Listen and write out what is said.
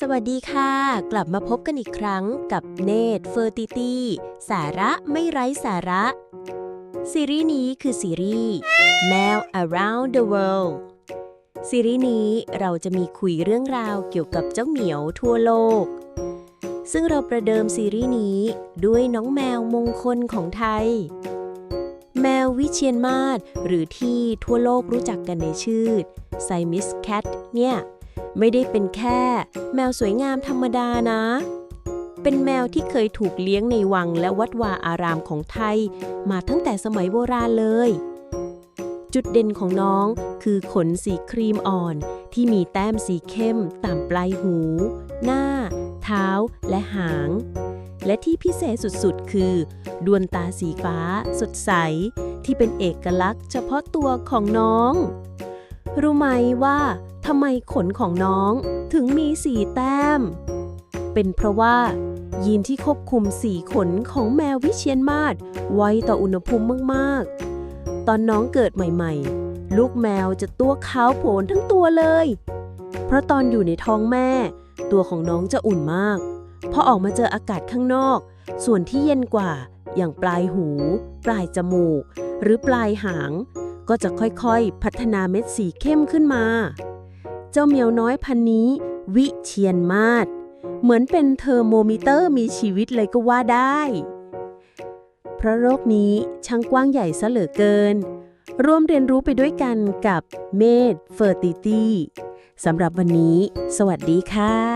สวัสดีค่ะ กลับมาพบกันอีกครั้งกับเนตเฟอร์ติตี้สาระไม่ไร้สาระ ซีรีส์นี้คือซีรีส์แมว around the world ซีรีส์นี้เราจะมีคุยเรื่องราวเกี่ยวกับเจ้าเหมียวทั่วโลก ซึ่งเราประเดิมซีรีส์นี้ด้วยน้องแมวมงคลของไทย แมววิเชียนมาศหรือที่ทั่วโลกรู้จักกันในชื่อไซมิสแคทเนี่ย ไม่ได้เป็นแค่ แมวสวยงามธรรมดานะ เป็นแมวที่เคยถูกเลี้ยงในวังและวัดวาอารามของไทย มาตั้งแต่สมัยโบราณเลย จุดเด่นของน้องคือขนสีครีมอ่อน ที่มีแต้มสีเข้มตามปลายหู หน้า เท้าและหาง และที่พิเศษสุดๆ คือ ดวงตาสีฟ้า สดใส ที่เป็นเอกลักษณ์เฉพาะตัวของน้องรู้ไหมว่า ทำไมขนของน้องถึงมีสีแต้ม เป็นเพราะว่ายีนที่ควบคุมสีขนของแมววิเชียนมาศไวต่ออุณหภูมิมากๆ ตอนน้องเกิดใหม่ๆ ลูกแมวจะตัวขาวโผลนทั้งตัวเลย เพราะตอนอยู่ในท้องแม่ ตัวของน้องจะอุ่นมาก พอออกมาเจออากาศข้างนอก ส่วนที่เย็นกว่า อย่างปลายหู ปลายจมูก หรือปลายหาง ก็จะค่อยๆ พัฒนาเม็ดสีเข้มขึ้นมา จ้าเมียวน้อยพันนี้ วิเชียนมาศเหมือนเป็นเทอร์โมมิเตอร์มีชีวิตเลยก็ว่าได้ เพราะโรคนี้ช่างกว้างใหญ่ซะเหลือเกิน ร่วมเรียนรู้ไปด้วยกันกับเมดเฟอร์ติตี้สำหรับวันนี้ สวัสดีค่ะ